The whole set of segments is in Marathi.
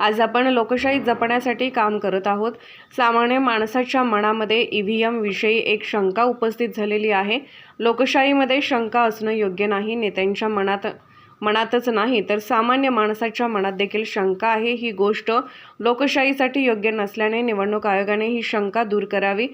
आज आपण लोकशाही जपण्यासाठी काम करत आहोत. सामान्य माणसाच्या मनामध्ये ई व्ही एमविषयी एक शंका उपस्थित झालेली आहे. लोकशाहीमध्ये शंका असणं योग्य नाही. नेत्यांच्या मनात मनातच नाही तर सामान्य माणसाच्या मनात देखील शंका आहे. ही गोष्ट लोकशाहीसाठी योग्य नसल्याने निवडणूक आयोगाने ही शंका दूर करावी.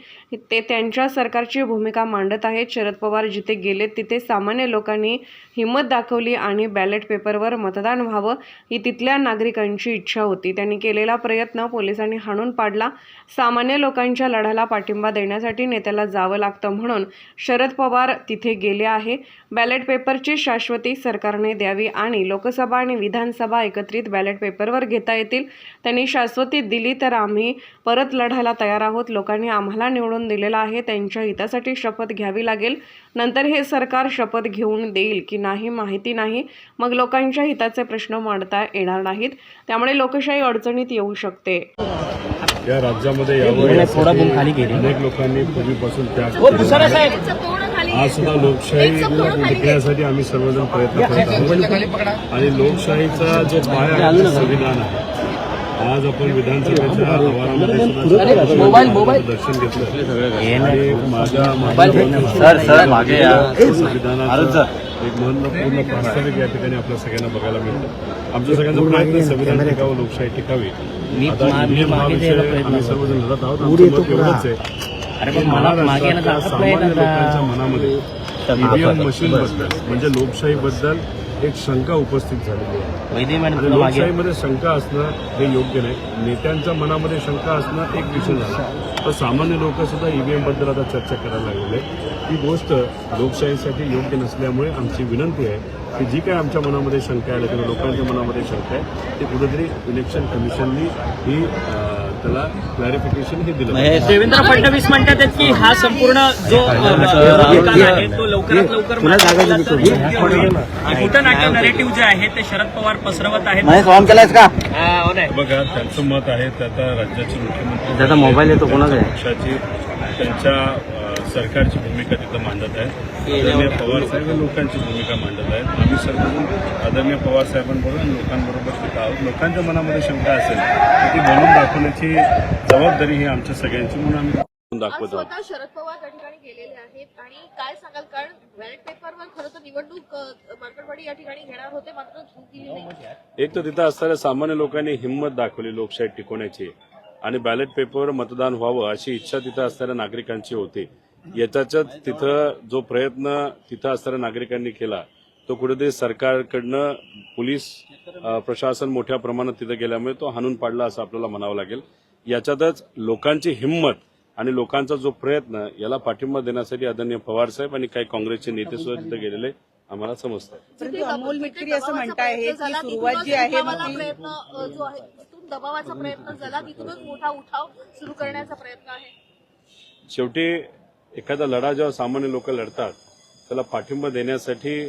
ते त्यांच्या सरकारची भूमिका मांडत आहेत. शरद पवार जिथे गेले तिथे सामान्य लोकांनी हिंमत दाखवली आणि बॅलेट पेपरवर मतदान व्हावं ही तिथल्या नागरिकांची इच्छा होती. त्यांनी केलेला प्रयत्न पोलिसांनी हाणून पाडला. सामान्य लोकांच्या लढ्याला पाठिंबा देण्यासाठी नेत्याला जावं लागतं म्हणून शरद पवार तिथे गेले आहे. बॅलेट पेपरची शाश्वती सरकारने द्यावी. आणि लोकसभा आणि विधानसभा एकत्रित बॅलेट पेपरवर घेता येतील. त्यांनी शाश्वती दिली तर आम्ही परत लढायला तयार आहोत. लोकांनी आम्हाला निवडून दिलेलं आहे. त्यांच्या हितासाठी शपथ घ्यावी लागेल. नंतर हे सरकार शपथ घेऊन देईल की नाही माहिती नाही. मग लोकांच्या हिताचे प्रश्न मांडता येणार नाहीत. त्यामुळे लोकशाही अडचणीत येऊ शकते. या राज्यामध्ये अनेक लोकांनी पूर्वीपासून त्याग. आज सुद्धा लोकशाही टिकण्यासाठी आम्ही सर्वजण प्रयत्न करत आहोत. आणि लोकशाहीचा जो पाया संविधान आहे. आज आपण विधानसभेच्या आवारामध्ये दर्शन घेतलं. आणि माझ्या माझ्या सर सर मागे या. संविधानाचं एक महत्त्वपूर्ण प्रास्ताविक या ठिकाणी आपल्या सगळ्यांना बघायला मिळतं. आमच्या सगळ्यांचा प्रयत्न संविधान टिकावं लोकशाही टिकावी. आता EVM हा विषय आम्ही सर्वजण लढत आहोत. आमचं मत एवढंच आहे. अरे पण मला मागे सामान्य लोकांच्या मनामध्ये. ईव्हीएम मशीन बद्दल म्हणजे लोकशाही बद्दल एक शंका उपस्थित झालेली आहे. लोकशाहीमध्ये शंका असणं हे योग्य नाही. नेत्यांच्या मनामध्ये शंका असणं एक विषय झाला. तर सामान्य लोक सुद्धा ईव्हीएमबद्दल आता चर्चा करायला लागलेले आहेत. ही गोष्ट लोकशाहीसाठी योग्य नसल्यामुळे आमची विनंती आहे की जी काय आमच्या मनामध्ये शंका आहे किंवा लोकांच्या मनामध्ये शंका आहे ते कुठेतरी इलेक्शन कमिशननी ही त्याला क्लॅरिफिकेशन हे दिलं. देवेंद्र फडणवीस म्हणतात आहेत की हा संपूर्ण जो निकाल आहे तो लवकरात लवकर. खोटं नाट्य नरेटिव्ह जे आहे ते शरद पवार पसरवत आहेत ऑन केलायस का नाही. बघा त्यांचं मत आहे ते आता राज्याचे मुख्यमंत्री त्याचा मोबाईल येतो कोणाचा आहे? पक्षाची त्यांच्या सरकारची भूमिका तिथं मांडत आहेत आदरणीय पवार साहेब हे लोकांची भूमिका मांडत आहेत आम्ही सर्वजण आदरणीय पवार साहेबांबरोबर आणि लोकांबरोबर तिथं आहोत. लोकांच्या मनामध्ये शंका असेल तर ती बोलून दाखवण्याची जबाबदारी ही आमच्या सगळ्यांची म्हणून आम्ही दाखवत आहोत. शरद पवार त्या ठिकाणी गेलेले आहेत. आणि काय सांगाल? कारण बॅलेट पेपरवर खरं तर निवडणूक मार्केटवाडी या ठिकाणी घेणार होते मात्र एक तर तिथं असणाऱ्या सामान्य लोकांनी हिंमत दाखवली लोकशाही टिकवण्याची. आणि बॅलेट पेपरवर मतदान व्हावं अशी इच्छा तिथं असणाऱ्या नागरिकांची होती. याच्यात तिथं जो प्रयत्न तिथं असणाऱ्या नागरिकांनी केला तो कुठेतरी सरकारकडनं पोलीस प्रशासन मोठ्या प्रमाणात तिथं गेल्यामुळे तो हाणून पाडला असं आपल्याला म्हणावं लागेल. याच्यातच लोकांची हिंमत आणि लोकांचा जो प्रयत्न याला पाठिंबा देण्यासाठी आदरणीय पवार साहेब आणि काही काँग्रेसचे नेते सुद्धा तिथे गेलेले आम्हाला समजतात परंतु अमोल मिटकरी असं म्हणताय सुरुवात जी आहे दबावाचा प्रयत्न झाला. तिथूनच मोठा उठाव सुरू करण्याचा प्रयत्न आहे. शेवटी एखादा लढा जेव्हा सामान्य लोक लढतात त्याला पाठिंबा देण्यासाठी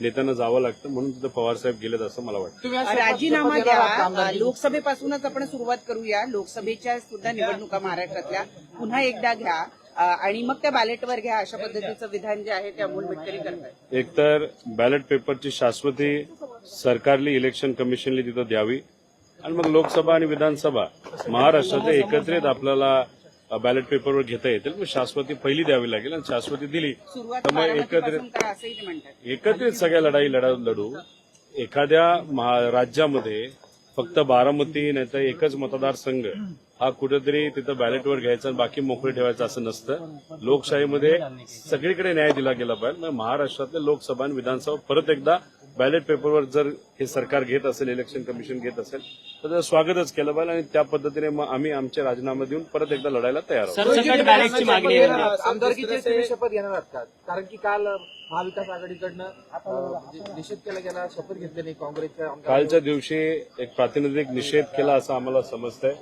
नेत्यांना जावं लागतं म्हणून तिथं पवार साहेब गेलेत असं मला वाटतं. राजीनामा द्या. लोकसभेपासूनच आपण सुरुवात करूया. लोकसभेच्या सुद्धा निवडणुका महाराष्ट्रातल्या. पुन्हा एकदा घ्या. आणि मग त्या बॅलेटवर घ्या अशा पद्धतीचं विधान जे आहे ते अमोल मिटकरी करतात. एकतर बॅलेट पेपरची शाश्वती सरकारली इलेक्शन कमिशनली तिथं द्यावी. आणि मग लोकसभा आणि विधानसभा महाराष्ट्रात एकत्रित आपल्याला बॅलेट पेपरवर घेता येतील मग शाश्वती पहिली द्यावी लागेल आणि शाश्वती दिली. तर मग एकत्रित एकत्रित सगळ्या लढाई लढा लढू एखाद्या राज्यामध्ये फक्त बारामती नाही तर एकच मतदारसंघ हा कुठेतरी तिथं बॅलेटवर घ्यायचा आणि बाकी मोकळे ठेवायचं असं नसतं. लोकशाहीमध्ये सगळीकडे न्याय दिला गेला पाहिजे. मग महाराष्ट्रातले लोकसभा आणि विधानसभा परत एकदा बॅलेट पेपरवर जर हे सरकार घेत असेल इलेक्शन कमिशन घेत असेल तर त्याचं स्वागतच केलं पाहिजे आणि त्या पद्धतीने मग आम्ही आमचे राजीनामे देऊन परत एकदा लढायला तयार आहोत. आमदारकीचे तुम्ही शपथ घेणार आहात का? कारण की काल महाविकास आघाडीकडनं निषेध केला गेला शपथ घेतली नाही काँग्रेसच्या कालच्या दिवशी एक प्रातिनिधिक निषेध केला असं आम्हाला समजतंय.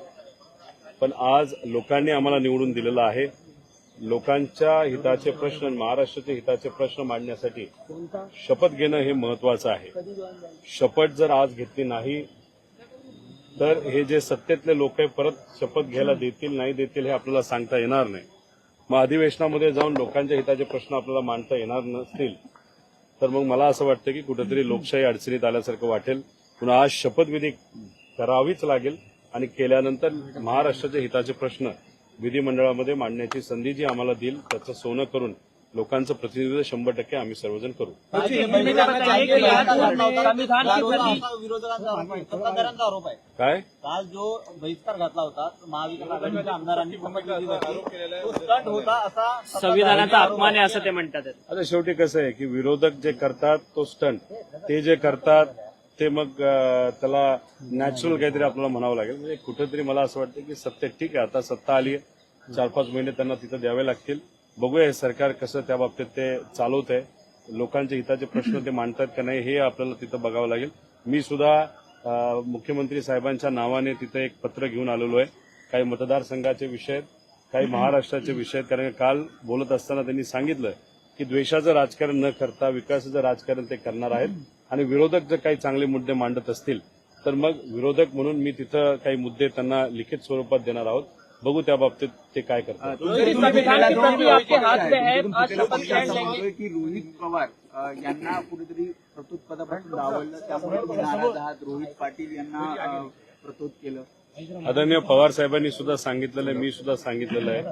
पण आज लोकांनी आम्हाला निवडून दिलेलं आहे. लोकांच्या हिताचे प्रश्न महाराष्ट्राचे हिताचे प्रश्न मांडण्यासाठी शपथ घेणं हे महत्वाचं आहे. शपथ जर आज घेतली नाही तर हे जे सत्तेतले लोक आहे परत शपथ घ्यायला देतील नाही देतील हे आपल्याला सांगता येणार नाही. मग अधिवेशनामध्ये जाऊन लोकांच्या हिताचे प्रश्न आपल्याला मांडता येणार नसतील. तर मग मला असं वाटतं की कुठेतरी लोकशाही अडचणीत आल्यासारखं वाटेल. पुन्हा आज शपथविधी करावीच लागेल आणि केल्यानंतर महाराष्ट्राच्या हिताचे प्रश्न विधिमंडळामध्ये मांडण्याची संधी जी आम्हाला देईल त्याचं सोनं करून लोकांचं प्रतिनिधित्व शंभर टक्के आम्ही सर्वजण करू. सत्ताधाऱ्यांचा आरोप आहे. काय? काल जो बहिष्कार घातला होता महाविकास आघाडीच्या आमदारांनी स्टंट होता असा संविधानाचा अपमान आहे असं ते म्हणतात. आता शेवटी कसं आहे की विरोधक जे करतात तो स्टंट ते जे करतात ते मग त्याला नॅचरल काहीतरी आपल्याला म्हणावं लागेल. म्हणजे कुठेतरी मला असं वाटतं की सत्य ठीक आहे. आता सत्ता आली आहे. चार पाच महिने त्यांना तिथं द्यावे लागतील. बघूया हे सरकार कसं त्या बाबतीत ते चालवत आहे लोकांच्या हिताचे प्रश्न ते मांडतात का नाही हे आपल्याला तिथं बघावं लागेल. मी सुद्धा मुख्यमंत्री साहेबांच्या नावाने तिथं एक पत्र घेऊन आलेलो आहे. काही मतदारसंघाचे विषय आहेत काही महाराष्ट्राचे विषय आहेत. कारण काल बोलत असताना त्यांनी सांगितलं की द्वेषाचं राजकारण न करता विकासाचं राजकारण ते करणार आहेत. आणि विरोधक जर काही चांगले मुद्दे मांडत असतील तर मग विरोधक म्हणून मी तिथं काही मुद्दे त्यांना लिखित स्वरूपात देणार आहोत. बघू त्या बाबतीत ते काय करतात. संविधान की प्रति आपके हाथ में है आज शपथ ग्रहण लेंगे की रोहित पवार यांना कुठेतरी प्रतोद पदापासून डावललं त्यामुळे तुम्ही नाराज आहात. रोहित पाटील यांना प्रतोद केलं. आदरणीय पवार साहेबांनी सुद्धा सांगितलेलं आहे मी सुद्धा सांगितलेलं आहे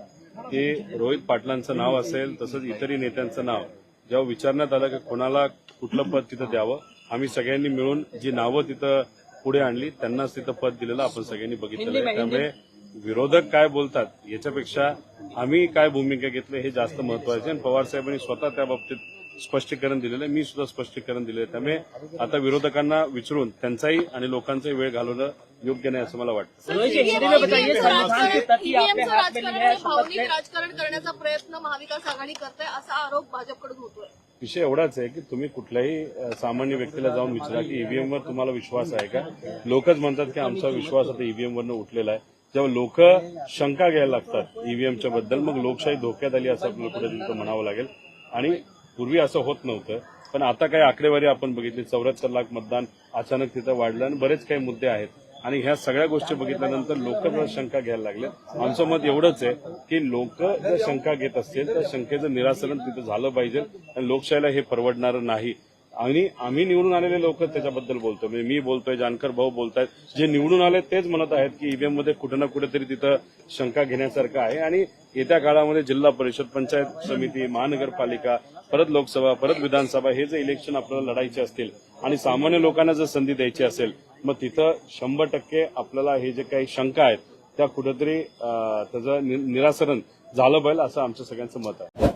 की रोहित पाटलांचं नाव असेल तसंच इतरही नेत्यांचं नाव जेव्हा विचारण्यात आलं की कोणाला कुठलं पद तिथं द्यावं आम्ही सगळ्यांनी मिळून जी नावं तिथं पुढे आणली त्यांनाच तिथं पद दिलेलं आपण सगळ्यांनी बघितलेलं त्यामुळे विरोधक काय बोलतात याच्यापेक्षा आम्ही काय भूमिका घेतली हे जास्त महत्त्वाचे आहे. आणि पवार साहेबांनी स्वतः त्या बाबतीत स्पष्टीकरण दिलेलं आहे. मी सुद्धा स्पष्टीकरण दिलेलं आहे. त्यामुळे आता विरोधकांना विचारून त्यांचाही आणि लोकांचाही वेळ घालवणं योग्य नाही असं मला वाटतं. रोहित जी, हिंदी में बताइए संविधान की प्रति आपके ईव्हीएमचं हाथ में राजकारण करण्याचा प्रयत्न महाविकास आघाडी करते असा आरोप भाजपकडून होतोय. विषय एवढाच आहे की तुम्ही कुठल्याही सामान्य व्यक्तीला जाऊन विचारा की ईव्हीएम वर तुम्हाला विश्वास आहे का? लोकच म्हणतात की आमचा विश्वास आता ईव्हीएम वरनं उठलेला आहे. जेव्हा लोक शंका घ्यायला लागतात ईव्हीएमच्या बद्दल मग लोकशाही धोक्यात आली असं आपल्याला कुठे तिथं म्हणावं लागेल. आणि पूर्वी असं होत नव्हतं. पण आता काही आकडेवारी आपण बघितली. चौऱ्याहत्तर लाख मतदान अचानक तिथं वाढलं आणि बरेच काही मुद्दे आहेत. आणि ह्या सगळ्या गोष्टी बघितल्यानंतर लोक जर शंका घ्यायला लागले. आमचं मत एवढंच आहे की लोक जर शंका घेत असतील तर शंकेचं निरासरण तिथं झालं पाहिजे आणि लोकशाहीला हे परवडणारं नाही. आणि आम्ही निवडून आलेले लोक त्याच्याबद्दल बोलतो म्हणजे मी बोलतोय जानकर भाऊ बोलतायत. जे निवडून आले तेच म्हणत आहेत की ईव्हीएममध्ये कुठे ना कुठेतरी तिथं शंका घेण्यासारखं आहे. आणि येत्या काळामध्ये जिल्हा परिषद पंचायत समिती महानगरपालिका परत लोकसभा परत विधानसभा हे जे इलेक्शन आपल्याला लढायचे असतील आणि सामान्य लोकांना जर संधी द्यायची असेल मग तिथं शंभर टक्के आपल्याला हे जे काही शंका आहेत त्या कुठेतरी त्याचं निरासरण झालं पाहिजे असं आमचं सगळ्यांचं मत आहे.